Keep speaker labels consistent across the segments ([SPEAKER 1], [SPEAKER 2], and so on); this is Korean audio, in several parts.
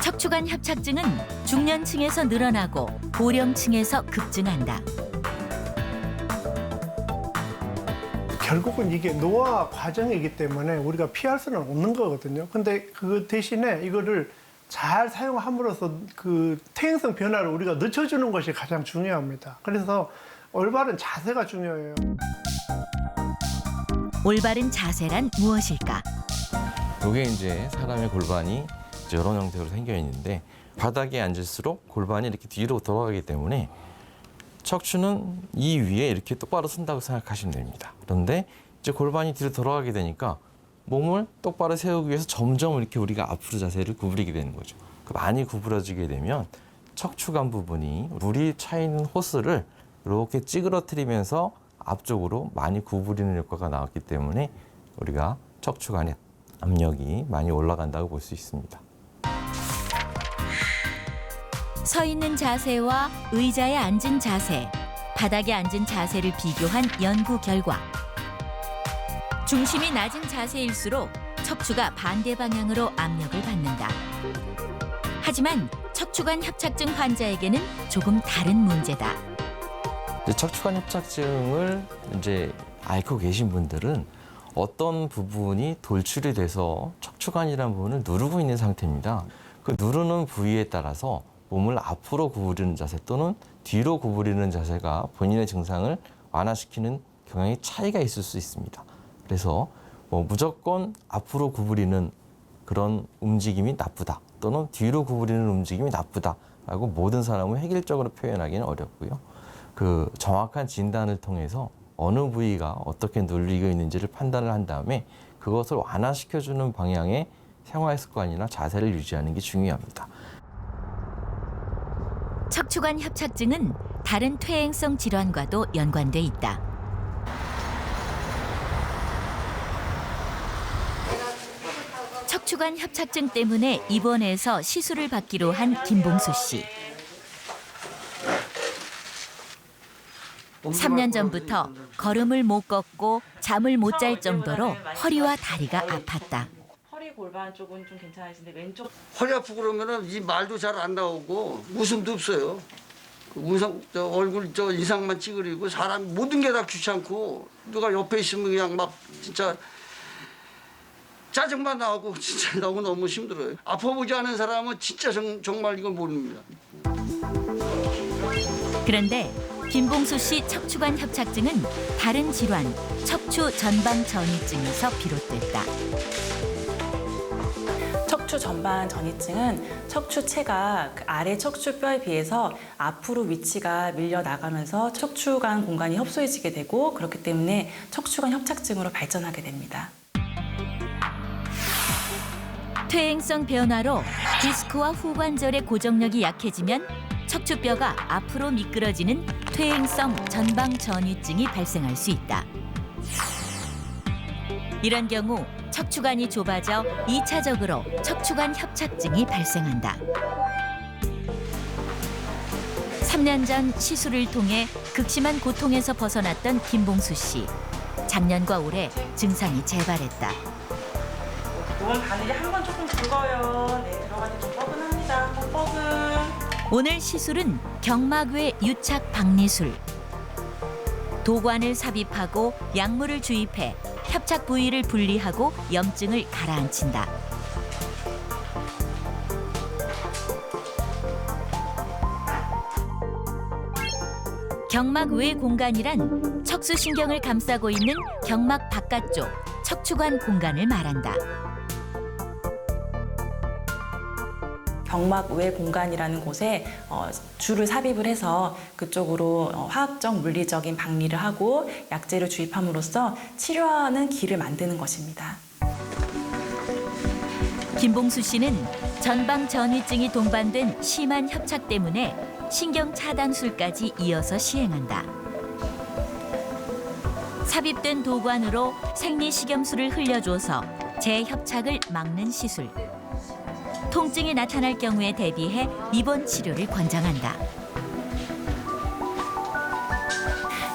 [SPEAKER 1] 척추관 협착증은 중년층에서 늘어나고 고령층에서 급증한다.
[SPEAKER 2] 결국은 이게 노화 과정이기 때문에 우리가 피할 수는 없는 거거든요. 근데 그 대신에 이거를 잘 사용함으로써 그 퇴행성 변화를 우리가 늦춰주는 것이 가장 중요합니다. 그래서 올바른 자세가 중요해요.
[SPEAKER 1] 올바른 자세란 무엇일까?
[SPEAKER 3] 이게 이제 사람의 골반이 이제 이런 형태로 생겨 있는데 바닥에 앉을수록 골반이 이렇게 뒤로 돌아가기 때문에 척추는 이 위에 이렇게 똑바로 쓴다고 생각하시면 됩니다. 그런데 이제 골반이 뒤로 돌아가게 되니까 몸을 똑바로 세우기 위해서 점점 이렇게 우리가 앞으로 자세를 구부리게 되는 거죠. 그 많이 구부러지게 되면 척추관 부분이 물이 차 있는 호스를 이렇게 찌그러뜨리면서 앞쪽으로 많이 구부리는 효과가 나왔기 때문에 우리가 척추관에 압력이 많이 올라간다고 볼 수 있습니다.
[SPEAKER 1] 서 있는 자세와 의자에 앉은 자세, 바닥에 앉은 자세를 비교한 연구 결과 중심이 낮은 자세일수록 척추가 반대 방향으로 압력을 받는다. 하지만 척추관 협착증 환자에게는 조금 다른 문제다.
[SPEAKER 3] 이제 척추관 협착증을 이제 앓고 계신 분들은 어떤 부분이 돌출이 돼서 척추관이라는 부분을 누르고 있는 상태입니다. 그 누르는 부위에 따라서 몸을 앞으로 구부리는 자세 또는 뒤로 구부리는 자세가 본인의 증상을 완화시키는 경향의 차이가 있을 수 있습니다. 그래서 뭐 무조건 앞으로 구부리는 그런 움직임이 나쁘다 또는 뒤로 구부리는 움직임이 나쁘다라고 모든 사람을 획일적으로 표현하기는 어렵고요. 그 정확한 진단을 통해서 어느 부위가 어떻게 눌리고 있는지를 판단을 한 다음에 그것을 완화시켜주는 방향의 생활 습관이나 자세를 유지하는 게 중요합니다.
[SPEAKER 1] 척추관 협착증은 다른 퇴행성 질환과도 연관돼 있다. 척추관 협착증 때문에 입원해서 시술을 받기로 한 김봉수 씨. 3년 전부터 걸음을 못 걷고 잠을 못 잘 정도로 허리와 다리가 아팠다.
[SPEAKER 4] 허리 골반 쪽은 좀 괜찮으신데 왼쪽
[SPEAKER 5] 허리 아프고 그러면은 이 말도 잘 안 나오고 웃음도 없어요. 그 우상 저 얼굴 저 이상만 찌그리고 사람 모든 게 다 귀찮고 누가 옆에 있으면 그냥 막 진짜 짜증만 나고 진짜 너무 너무 힘들어요. 아파보지 않은 사람은 진짜 정, 정말 이건 모릅니다.
[SPEAKER 1] 그런데 김봉수 씨 척추관 협착증은 다른 질환 척추 전방 전이증에서 비롯됐다.
[SPEAKER 4] 척추 전반 전이증은 척추체가 그 아래 척추뼈에 비해서 앞으로 위치가 밀려 나가면서 척추관 공간이 협소해지게 되고 그렇기 때문에 척추관 협착증으로 발전하게 됩니다.
[SPEAKER 1] 퇴행성 변화로 디스크와 후관절의 고정력이 약해지면 척추뼈가 앞으로 미끄러지는 퇴행성 전방 전이증이 발생할 수 있다. 이런 경우 척추관이 좁아져 이차적으로 척추관 협착증이 발생한다. 3년 전 시술을 통해 극심한 고통에서 벗어났던 김봉수 씨. 작년과 올해 증상이 재발했다.
[SPEAKER 4] 몸 바늘이 한 번 조금 굵어요. 네, 들어가니 좀 뻐근합니다. 뻐근.
[SPEAKER 1] 오늘 시술은 경막외 유착 박리술. 도관을 삽입하고 약물을 주입해 협착 부위를 분리하고 염증을 가라앉힌다. 경막 외 공간이란 척수신경을 감싸고 있는 경막 바깥쪽 척추관 공간을 말한다.
[SPEAKER 4] 경막 외 공간이라는 곳에 어, 줄을 삽입을 해서 그쪽으로 어, 화학적 물리적인 박리를 하고 약제를 주입함으로써 치료하는 길을 만드는 것입니다.
[SPEAKER 1] 김봉수 씨는 전방 전이증이 동반된 심한 협착 때문에 신경 차단술까지 이어서 시행한다. 삽입된 도관으로 생리식염수를 흘려줘서 재협착을 막는 시술. 통증이 나타날 경우에 대비해 입원 치료를 권장한다.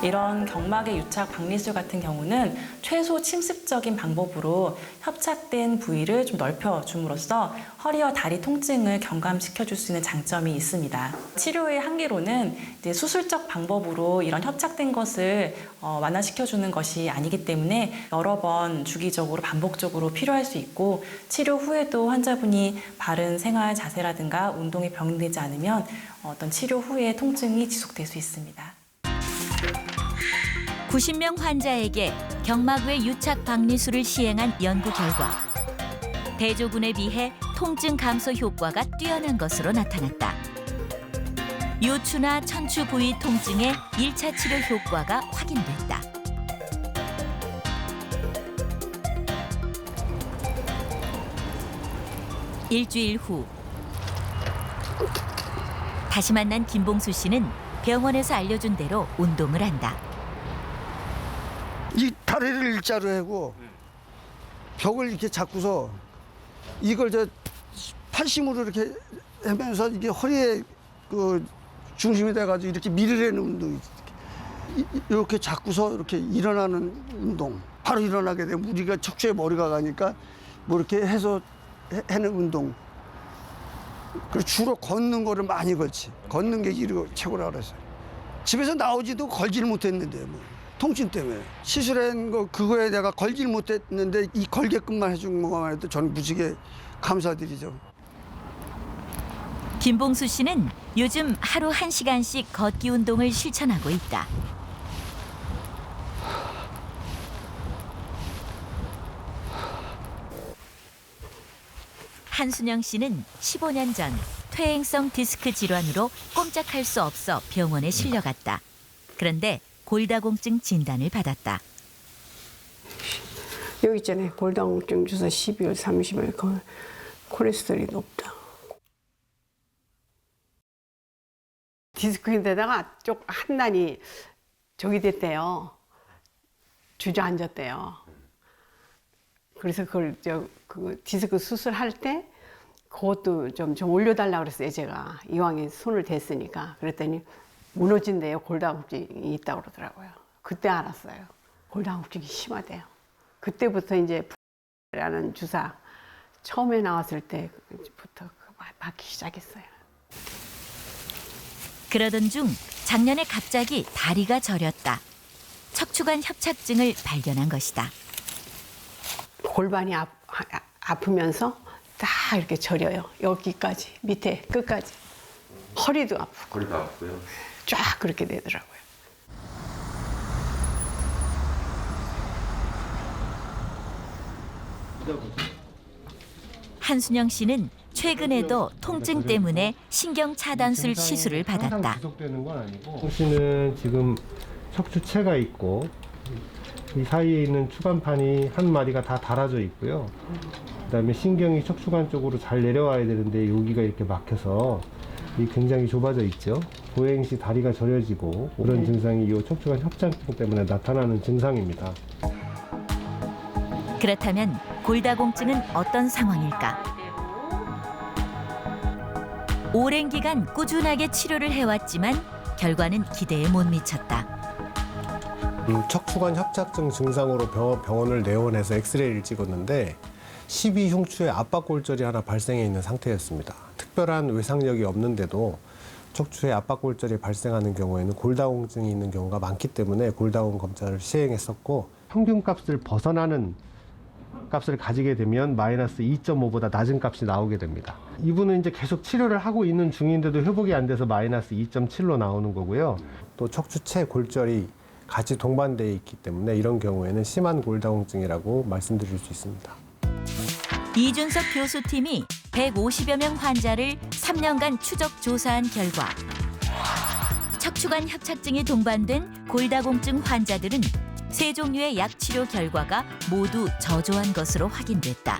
[SPEAKER 4] 이런 경막의 유착 박리술 같은 경우는 최소 침습적인 방법으로 협착된 부위를 좀 넓혀줌으로써 허리와 다리 통증을 경감시켜 줄 수 있는 장점이 있습니다. 치료의 한계로는 수술적 방법으로 이런 협착된 것을 어, 완화시켜 주는 것이 아니기 때문에 여러 번 주기적으로 반복적으로 필요할 수 있고 치료 후에도 환자분이 바른 생활 자세라든가 운동에 병행되지 않으면 어떤 치료 후에 통증이 지속될 수 있습니다.
[SPEAKER 1] 90명 환자에게 경막외 유착 박리술을 시행한 연구 결과 대조군에 비해 통증 감소 효과가 뛰어난 것으로 나타났다. 요추나 천추 부위 통증의 일차 치료 효과가 확인됐다. 일주일 후 다시 만난 김봉수 씨는 병원에서 알려준 대로 운동을 한다.
[SPEAKER 5] 이 다리를 일자로 하고 벽을 이렇게 잡고서 이걸 저 팔심으로 이렇게 하면서 이게 허리에 그 중심이 돼가지고 이렇게 이- 이- 이렇게 잡고서 이렇게 일어나는 운동. 바로 일어나게 되면 우리가 척추에 머리가 가니까 뭐 이렇게 해서 해- 하는 운동. 그리고 주로 걷는 거를 많이 걸지. 걷는 게 이거 최고라 그랬어요. 집에서 나오지도 걸질 못했는데 뭐 통증 때문에 시술한 거 그거에 내가 걸질 못했는데 이 걸게끔만 해준 것만 해도 저는 무지개 감사드리죠.
[SPEAKER 1] 김봉수 씨는 요즘 하루 한시간씩 걷기 운동을 실천하고 있다. 한순영 씨는 15년 전 퇴행성 디스크 질환으로 꼼짝할 수 없어 병원에 실려갔다. 그런데 골다공증 진단을 받았다.
[SPEAKER 6] 여기 있잖아요. 골다공증 주사 12월 30일 그 콜레스테롤이 높다. 디스크인데다가 쪽 한 단이 저기 됐대요. 주저앉았대요. 그래서 그걸 저그 디스크 수술할 때 그것도 좀, 좀 올려달라 그랬어요. 제가 이왕에 손을 댔으니까 그랬더니 무너진대요. 골다공증이 있다고 그러더라고요. 그때 알았어요. 골다공증이 심하대요. 그때부터 이제 라는 주사 처음에 나왔을 때부터 받기 시작했어요.
[SPEAKER 1] 그러던 중 작년에 갑자기 다리가 저렸다. 척추관 협착증을 발견한 것이다.
[SPEAKER 6] 골반이 아, 아, 아프면서 딱 이렇게 저려요. 여기까지 밑에 끝까지 허리도 아프고
[SPEAKER 3] 허리가 아프고요.
[SPEAKER 6] 쫙 그렇게 되더라고요.
[SPEAKER 1] 한순영 씨는 최근에도 통증 때문에 신경 차단술 시술을 받았다.
[SPEAKER 7] 지속되는 건 아니고 홍 씨는 지금 척추체가 있고 이 사이에 있는 추간판이 한 마리가 다 달아져 있고요. 그다음에 신경이 척추관 쪽으로 잘 내려와야 되는데 여기가 이렇게 막혀서 이 굉장히 좁아져 있죠. 보행 시 다리가 저려지고 그런 증상이 이 척추관 협착증 때문에 나타나는 증상입니다.
[SPEAKER 1] 그렇다면 골다공증은 어떤 상황일까? 오랜 기간 꾸준하게 치료를 해왔지만 결과는 기대에 못 미쳤다.
[SPEAKER 8] 음, 척추관 협착증 증상으로 병원, 병원을 내원해서 엑스레이를 찍었는데 12흉추에 압박골절이 하나 발생해 있는 상태였습니다. 특별한 외상력이 없는데도 척추에 압박골절이 발생하는 경우에는 골다공증이 있는 경우가 많기 때문에 골다공 검사를 시행했었고
[SPEAKER 7] 평균값을 벗어나는 값을 가지게 되면 마이너스 2.5보다 낮은 값이 나오게 됩니다. 이분은 이제 계속 치료를 하고 있는 중인데도 회복이 안 돼서 마이너스 2.7로 나오는 거고요.
[SPEAKER 8] 또 척추체 골절이 같이 동반되어 있기 때문에 이런 경우에는 심한 골다공증이라고 말씀드릴 수 있습니다.
[SPEAKER 1] 이준석 교수팀이 150여 명 환자를 3년간 추적 조사한 결과 척추관 협착증이 동반된 골다공증 환자들은 세 종류의 약 치료 결과가 모두 저조한 것으로 확인됐다.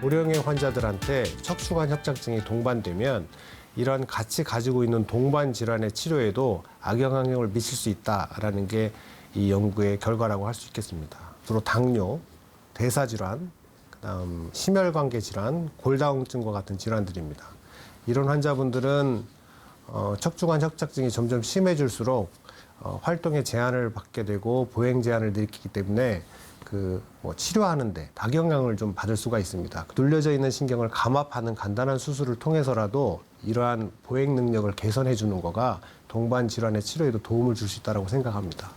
[SPEAKER 8] 고령의 환자들한테 척추관 협착증이 동반되면 이런 같이 가지고 있는 동반 질환의 치료에도 악영향을 미칠 수 있다라는 게 이 연구의 결과라고 할 수 있겠습니다. 주로 당뇨, 대사 질환, 그 다음 심혈관계 질환, 골다공증과 같은 질환들입니다. 이런 환자분들은 어, 척추관 협착증이 점점 심해질수록 어, 활동에 제한을 받게 되고 보행 제한을 일으키기 때문에 그 뭐 치료하는데 악영향을 좀 받을 수가 있습니다. 눌려져 있는 신경을 감압하는 간단한 수술을 통해서라도 이러한 보행 능력을 개선해 주는 거가 동반 질환의 치료에도 도움을 줄 수 있다고 생각합니다.